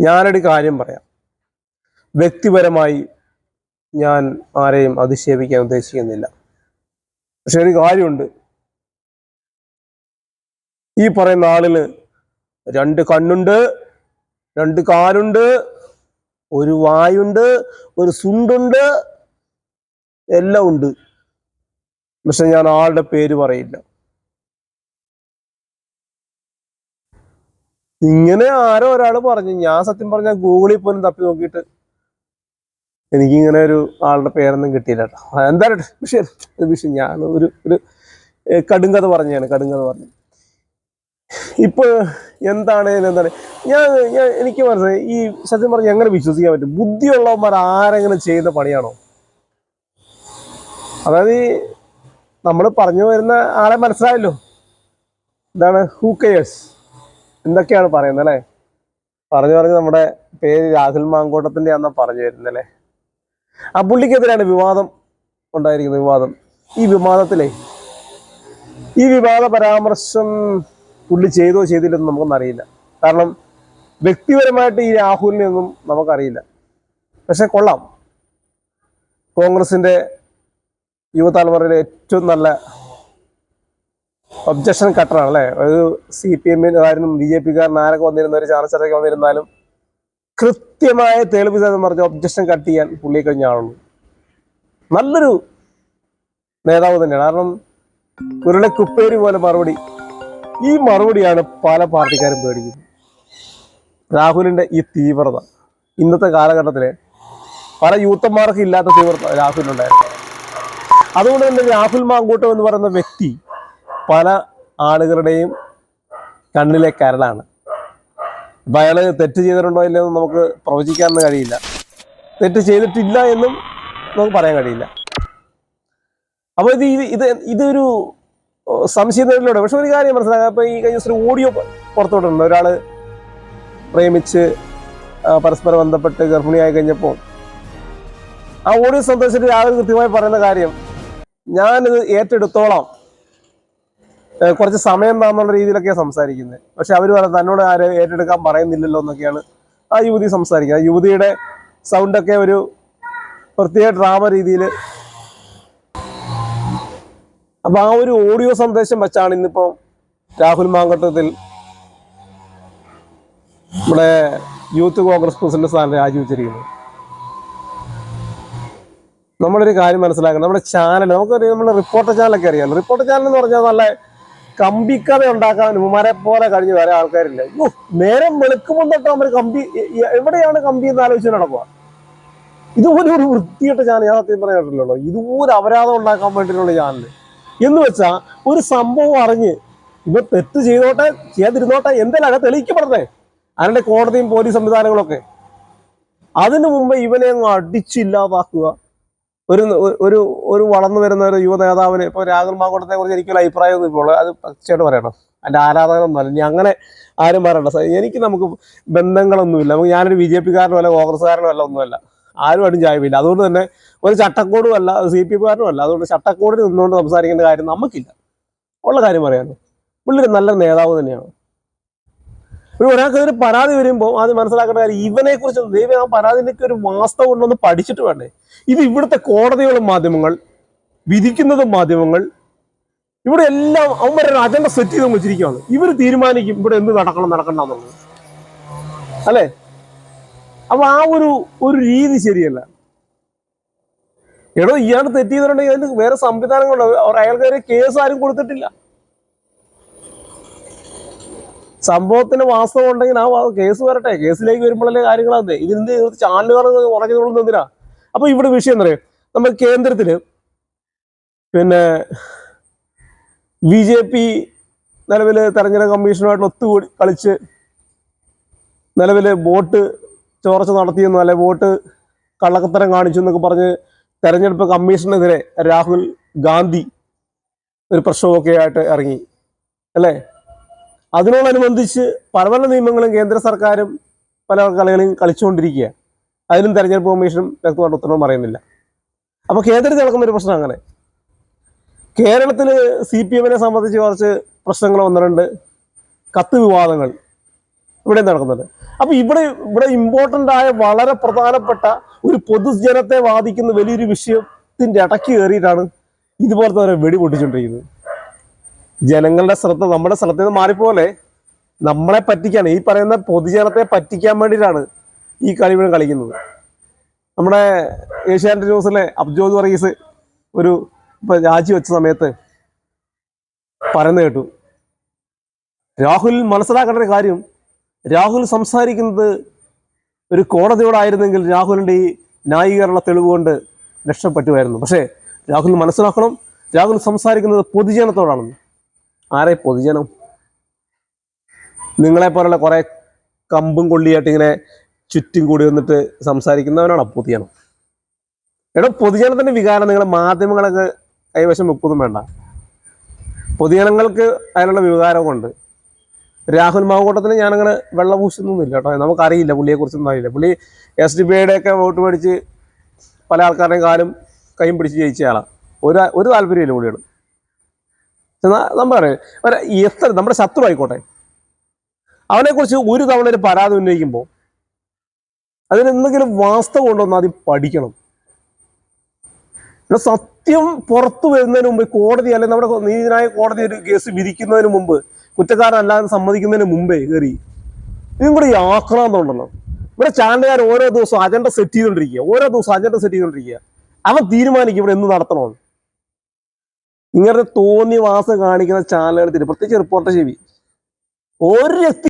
ഞാനൊരു കാര്യം പറയാം. വ്യക്തിപരമായി ഞാൻ ആരെയും അധിക്ഷേപിക്കാൻ ഉദ്ദേശിക്കുന്നില്ല. പക്ഷെ ഒരു കാര്യമുണ്ട്. ഈ പറയുന്ന ആളിന് രണ്ട് കണ്ണുണ്ട് രണ്ട് കാലുണ്ട് ഒരു വായുണ്ട് ഒരു സുണ്ടുണ്ട് എല്ലാം ഉണ്ട്. പക്ഷെ ഞാൻ ആളുടെ പേര് പറയില്ല. ഇങ്ങനെ ആരോ ഒരാൾ പറഞ്ഞു. ഞാൻ സത്യം പറഞ്ഞ ഗൂഗിളിൽ പോലും തപ്പി നോക്കിയിട്ട് എനിക്കിങ്ങനെ ഒരു ആളുടെ പേരൊന്നും കിട്ടിയില്ല കേട്ടോ എന്തായാലും വിഷയം വിഷയം ഞാൻ ഒരു ഒരു കടുങ്കഥ പറഞ്ഞാണ് കടുങ്കഥ പറഞ്ഞു. ഇപ്പൊ എന്താണ് എന്താണ്? ഞാൻ ഞാൻ എനിക്ക് മനസ്സിലായി ഈ സത്യം പറഞ്ഞ എങ്ങനെ വിശ്വസിക്കാൻ പറ്റും? ബുദ്ധിയുള്ളവന്മാർ ആരെങ്ങനെ ചെയ്യുന്ന പണിയാണോ? അതായത് നമ്മൾ പറഞ്ഞു വരുന്ന ആളെ മനസ്സിലായല്ലോ. എന്താണ് ഹൂ കെയേഴ്സ് എന്തൊക്കെയാണ് പറയുന്നത് അല്ലേ? പറഞ്ഞു പറഞ്ഞ് നമ്മുടെ പേര് രാഹുൽ മാങ്കോട്ടത്തിന്റെ ആണെന്നാ പറഞ്ഞു വരുന്നത് അല്ലേ? ആ പുള്ളിക്കെതിരെയാണ് വിവാദം ഉണ്ടായിരിക്കുന്നത് വിവാദം. ഈ വിവാദത്തിലെ ഈ വിവാദ പരാമർശം പുള്ളി ചെയ്തോ ചെയ്തില്ലെന്ന് നമുക്കൊന്നും അറിയില്ല കാരണം വ്യക്തിപരമായിട്ട് ഈ രാഹുലിനെ ഒന്നും നമുക്കറിയില്ല. പക്ഷെ കൊള്ളാം. കോൺഗ്രസിന്റെ യുവതലമുറയിലെ ഏറ്റവും നല്ല ഒബ്ജക്ഷൻ കട്ടറാണ് അല്ലേ ഒരു സി പി എമ്മിനാരും ബി ജെ പിക്കാരൻ ആരൊക്കെ വന്നിരുന്ന ഒരു ചാർച്ചറൊക്കെ വന്നിരുന്നാലും കൃത്യമായ തെളിവ് സഹിതം പറഞ്ഞ ഒബ്ജക്ഷൻ കട്ട് ചെയ്യാൻ പുള്ളി കഴിഞ്ഞ ആളുള്ളൂ. നല്ലൊരു നേതാവ് തന്നെയാണ്. കാരണം ഒരുടെ കുപ്പേരി പോലെ മറുപടി. ഈ മറുപടിയാണ് പല പാർട്ടിക്കാരും പേടിക്കുന്നത്. രാഹുലിന്റെ ഈ തീവ്രത. ഇന്നത്തെ കാലഘട്ടത്തിലെ പല യൂത്തന്മാർക്ക് ഇല്ലാത്ത തീവ്രത രാഹുലിനുണ്ടായിരുന്നു. അതുകൊണ്ട് തന്നെ രാഹുൽ മാങ്കൂട്ടം എന്ന് പറയുന്ന വ്യക്തി പല ആളുകളുടെയും കണ്ണിലെ കരടാണ് അപ്പം അയാൾ തെറ്റ് ചെയ്തിട്ടുണ്ടോ ഇല്ലയോ നമുക്ക് പ്രവചിക്കാനൊന്നും കഴിയില്ല. തെറ്റ് ചെയ്തിട്ടില്ല എന്നും നമുക്ക് പറയാൻ കഴിയില്ല. അപ്പോൾ ഇത് ഇത് ഇത് ഇതൊരു സംശയത്തിലൂടെ പക്ഷെ ഒരു കാര്യം മനസ്സിലാക്കാം. അപ്പോൾ ഈ കഴിഞ്ഞ ദിവസം ഓഡിയോ പുറത്തോട്ടുണ്ട് ഒരാൾ പ്രേമിച്ച് പരസ്പരം ബന്ധപ്പെട്ട് ഗർഭിണിയായി കഴിഞ്ഞപ്പോൾ ആ ഓഡിയോ സന്ദേശത്തിൽ രാഹുൽ കൃത്യമായി പറയുന്ന കാര്യം ഞാനിത് ഏറ്റെടുത്തോളാം. കുറച്ച് സമയം താന്നുള്ള രീതിയിലൊക്കെയാണ് സംസാരിക്കുന്നത് പക്ഷെ അവർ പറയുന്നത് തന്നോട് ആരും ഏറ്റെടുക്കാൻ പറയുന്നില്ലല്ലോ എന്നൊക്കെയാണ് ആ യുവതി സംസാരിക്കുന്നത് ആ യുവതിയുടെ സൗണ്ടൊക്കെ ഒരു പ്രത്യേക ഡ്രാമ രീതിയിൽ അപ്പൊ ആ ഒരു ഓഡിയോ സന്ദേശം വെച്ചാണ് ഇന്നിപ്പോ രാഹുൽ മാങ്കട്ടത്തിൽ നമ്മുടെ യൂത്ത് കോൺഗ്രസ് പ്രസിഡന്റ് സ്ഥാനം രാജിവെച്ചിരിക്കുന്നത്. നമ്മളൊരു കാര്യം മനസ്സിലാക്കണം. നമ്മുടെ ചാനൽ നമുക്കറിയാം നമ്മുടെ റിപ്പോർട്ടർ ചാനലൊക്കെ അറിയാമല്ലോ റിപ്പോർട്ടർ ചാനൽ എന്ന് പറഞ്ഞാൽ നല്ല കമ്പിക്കഥ ഉണ്ടാക്കാൻ ഉമാരെ പോലെ കഴിഞ്ഞ് വരെ ആൾക്കാരില്ല. നേരം വെളുക്കുമ്പോൾ തൊട്ട് അവർ കമ്പി എവിടെയാണ് കമ്പി എന്ന് ആലോചിച്ച് നടക്കുക ഇതുപോലെ ഒരു വൃത്തിയിട്ട ചാനൽ ഞാൻ സത്യം പറയാറില്ലല്ലോ ഇതുപോലെ അപരാധം ഉണ്ടാക്കാൻ വേണ്ടിയിട്ടുള്ള ചാനൽ എന്ന് വെച്ചാൽ ഒരു സംഭവം അറിഞ്ഞ് ഇവ തെറ്റ് ചെയ്തോട്ടെ ചെയ്തിരുന്നോട്ടെ എന്തെല്ലാം തെളിയിക്കപ്പെടട്ടെ അതിന്റെ കോടതിയും പോലീസ് സംവിധാനങ്ങളൊക്കെ. അതിനു മുമ്പ് ഇവനെ അങ്ങ് അടിച്ചില്ലാതാക്കുക. ഒരു ഒരു ഒരു വളർന്നു വരുന്ന ഒരു യുവ നേതാവിന് ഇപ്പൊ രാഹുൽ മാങ്കോട്ടത്തെ കുറിച്ച് എനിക്കൊരു അഭിപ്രായമൊന്നും ഇപ്പോൾ അത് തീർച്ചയായിട്ടും പറയണം. എന്റെ ആരാധകനൊന്നുമല്ല ഇനി അങ്ങനെ ആരും പറയണ്ട. എനിക്ക് നമുക്ക് ബന്ധങ്ങളൊന്നുമില്ല. നമുക്ക് ഞാനൊരു ബി ജെ പിക്കാരനോ അല്ല കോൺഗ്രസ്സുകാരനോ അല്ല ഒന്നുമല്ല. ആരുമായിട്ടും ചായവില്ല അതുകൊണ്ട് തന്നെ ഒരു ചട്ടക്കൂടും അല്ല സി പി കാരനും അല്ല. അതുകൊണ്ട് ചട്ടക്കൂടിൽ നിന്നുകൊണ്ട് സംസാരിക്കേണ്ട കാര്യം നമുക്കില്ല. ഉള്ള കാര്യം പറയാനോ പുള്ളി ഒരു നല്ല നേതാവ് തന്നെയാണ്. ഒരു ഒരാൾക്ക് ഒരു പരാതി വരുമ്പോൾ അത് മനസ്സിലാക്കേണ്ട കാര്യം ഇവനെ കുറിച്ച് ദൈവം ആ പരാതിക്ക് ഒരു വാസ്തവം ഉണ്ടെന്ന് പഠിച്ചിട്ട് വേണ്ടേ? ഇത് ഇവിടുത്തെ കോടതികളും മാധ്യമങ്ങൾ വിധിക്കുന്നതും മാധ്യമങ്ങൾ ഇവിടെ എല്ലാം അവന്മാരുടെ അജണ്ട സെറ്റ് ചെയ്ത് വെച്ചിരിക്കുകയാണ് ഇവർ തീരുമാനിക്കും ഇവിടെ എന്ത് നടക്കണം നടക്കണ്ടെന്നുള്ളത് അല്ലേ? അപ്പൊ ആ ഒരു ഒരു രീതി ശരിയല്ല. എടോ ഇയാൾ തെറ്റ് ചെയ്തിട്ടുണ്ടെങ്കിൽ അതിന് വേറെ സംവിധാനങ്ങളുണ്ട്? അയാൾക്കാരെ കേസ് ആരും കൊടുത്തിട്ടില്ല. സംഭവത്തിന് വാസ്തവം ഉണ്ടെങ്കിൽ ആ കേസ് വരട്ടെ. കേസിലേക്ക് വരുമ്പോഴല്ലേ കാര്യങ്ങളാന്നേ ഇതിന്റെ ചാനലുകൾ ഉറങ്ങിക്കൊള്ളുന്ന എന്തിനാ? അപ്പൊ ഇവിടെ വിഷയം എന്താ നമ്മൾ കേന്ദ്രത്തിൽ പിന്നെ ബി ജെ പി നിലവിൽ തെരഞ്ഞെടുപ്പ് കമ്മീഷനുമായിട്ട് ഒത്തുകൂടി കളിച്ച് നിലവിൽ വോട്ട് ചോർച്ച നടത്തിയെന്നോ അല്ലെ വോട്ട് കള്ളക്കത്തരം കാണിച്ചു എന്നൊക്കെ പറഞ്ഞ് തെരഞ്ഞെടുപ്പ് കമ്മീഷനെതിരെ രാഹുൽ ഗാന്ധി ഒരു പ്രശ്നമൊക്കെ ആയിട്ട് ഇറങ്ങി. അല്ലേ? അതിനോടനുബന്ധിച്ച് പല പല നിയമങ്ങളും കേന്ദ്ര സർക്കാരും പല കളികളും കളിച്ചുകൊണ്ടിരിക്കുക അതിലും തെരഞ്ഞെടുപ്പ് കമ്മീഷനും വ്യക്തമായിട്ട് ഉത്തരവ് പറയുന്നില്ല. അപ്പോൾ കേന്ദ്രത്തിൽ നടക്കുന്ന ഒരു പ്രശ്നം അങ്ങനെ. കേരളത്തിൽ സി പി എമ്മിനെ സംബന്ധിച്ച് കുറച്ച് പ്രശ്നങ്ങൾ വന്നിട്ടുണ്ട്. കത്ത് വിവാദങ്ങൾ ഇവിടെ നടക്കുന്നുണ്ട്. അപ്പോൾ ഇവിടെ ഇവിടെ ഇമ്പോർട്ടന്റ് ആയ വളരെ പ്രധാനപ്പെട്ട ഒരു പൊതുജനത്തെ ബാധിക്കുന്ന വലിയൊരു വിഷയത്തിന്റെ ഇടയ്ക്ക് കയറിയിട്ടാണ് ഇതുപോലത്തെ വെടി പൊട്ടിച്ചുകൊണ്ടിരിക്കുന്നത് ജനങ്ങളുടെ ശ്രദ്ധ നമ്മുടെ ശ്രദ്ധയിൽ നിന്ന് മാറിപ്പോലെ നമ്മളെ പറ്റിക്കാണ്. ഈ പറയുന്ന പൊതുജനത്തെ പറ്റിക്കാൻ വേണ്ടിയിട്ടാണ് ഈ കളി വീണ് കളിക്കുന്നത്. നമ്മുടെ ഏഷ്യാനെറ്റ് ന്യൂസിലെ അബ്ജോദ് വർഗീസ് ഒരു ഇപ്പൊ രാജിവെച്ച സമയത്ത് പറയുന്ന കേട്ടു. രാഹുൽ മനസ്സിലാക്കേണ്ട ഒരു കാര്യം രാഹുൽ സംസാരിക്കുന്നത് ഒരു കോടതിയോടായിരുന്നെങ്കിൽ രാഹുലിന്റെ ഈ ന്യായീകരണ തെളിവ് കൊണ്ട് രക്ഷപ്പെട്ടുമായിരുന്നു പക്ഷേ രാഹുൽ മനസ്സിലാക്കണം രാഹുൽ സംസാരിക്കുന്നത് പൊതുജനത്തോടാണെന്ന്. ആരെ പൊതുജനം? നിങ്ങളെ പോലുള്ള കുറെ കമ്പും കൊള്ളിയായിട്ട് ഇങ്ങനെ ചുറ്റും കൂടി വന്നിട്ട് സംസാരിക്കുന്നവനാണ് പൊതുജനം? എടോ പൊതുജനത്തിന്റെ വികാരം നിങ്ങൾ മാധ്യമങ്ങളൊക്കെ കൈവശം വെക്കൊന്നും വേണ്ട. പൊതുജനങ്ങൾക്ക് അതിനുള്ള വികാരമുണ്ട് രാഹുൽ മാവൂട്ടത്തിന് ഞാനങ്ങനെ വെള്ളപൂശുന്നൊന്നുമില്ല കേട്ടോ. നമുക്കറിയില്ല പുള്ളിയെ കുറിച്ചൊന്നും അറിയില്ല. പുള്ളി എസ് ഡി ബി ഐയുടെ ഒക്കെ വോട്ട് മേടിച്ച് പല ആൾക്കാരുടെയും കാലും കൈയും പിടിച്ച് ജയിച്ച ആളാണ് ഒരു ഒരു താല്പര്യമില്ല പുള്ളിയോട്. നമ്മൾ എത്ര നമ്മുടെ ശത്രു ആയിക്കോട്ടെ. അവനെക്കുറിച്ച് ഒരു തവണ ഒരു പരാതി ഉന്നയിക്കുമ്പോൾ അതിന് എന്തെങ്കിലും വാസ്തവം ഉണ്ടോ എന്ന് ആദ്യം പഠിക്കണം. സത്യം പുറത്തു വരുന്നതിന് മുമ്പ് കോടതി അല്ലെങ്കിൽ നമ്മുടെ നീതിനായ കോടതി ഒരു കേസ് വിധിക്കുന്നതിന് മുമ്പ് കുറ്റക്കാരനല്ലാതെ സമ്മതിക്കുന്നതിന് മുമ്പേ കയറി ഇതും കൂടി ഈ ആക്രാന്തം ഉണ്ടല്ലോ. ഇവിടെ ചാനലുകാർ ഓരോ ദിവസവും അജണ്ട സെറ്റ് ചെയ്തുകൊണ്ടിരിക്കുക ഓരോ ദിവസവും അജണ്ട സെറ്റ് ചെയ്തുകൊണ്ടിരിക്കുക അവൻ തീരുമാനിക്കും ഇവിടെ എന്ത് നടത്തണമെന്ന് ഇങ്ങനത്തെ തോന്നിയ വാസം കാണിക്കുന്ന ചാനലുകൾ പ്രത്യേകിച്ച് റിപ്പോർട്ടർ ചെവി ഒരു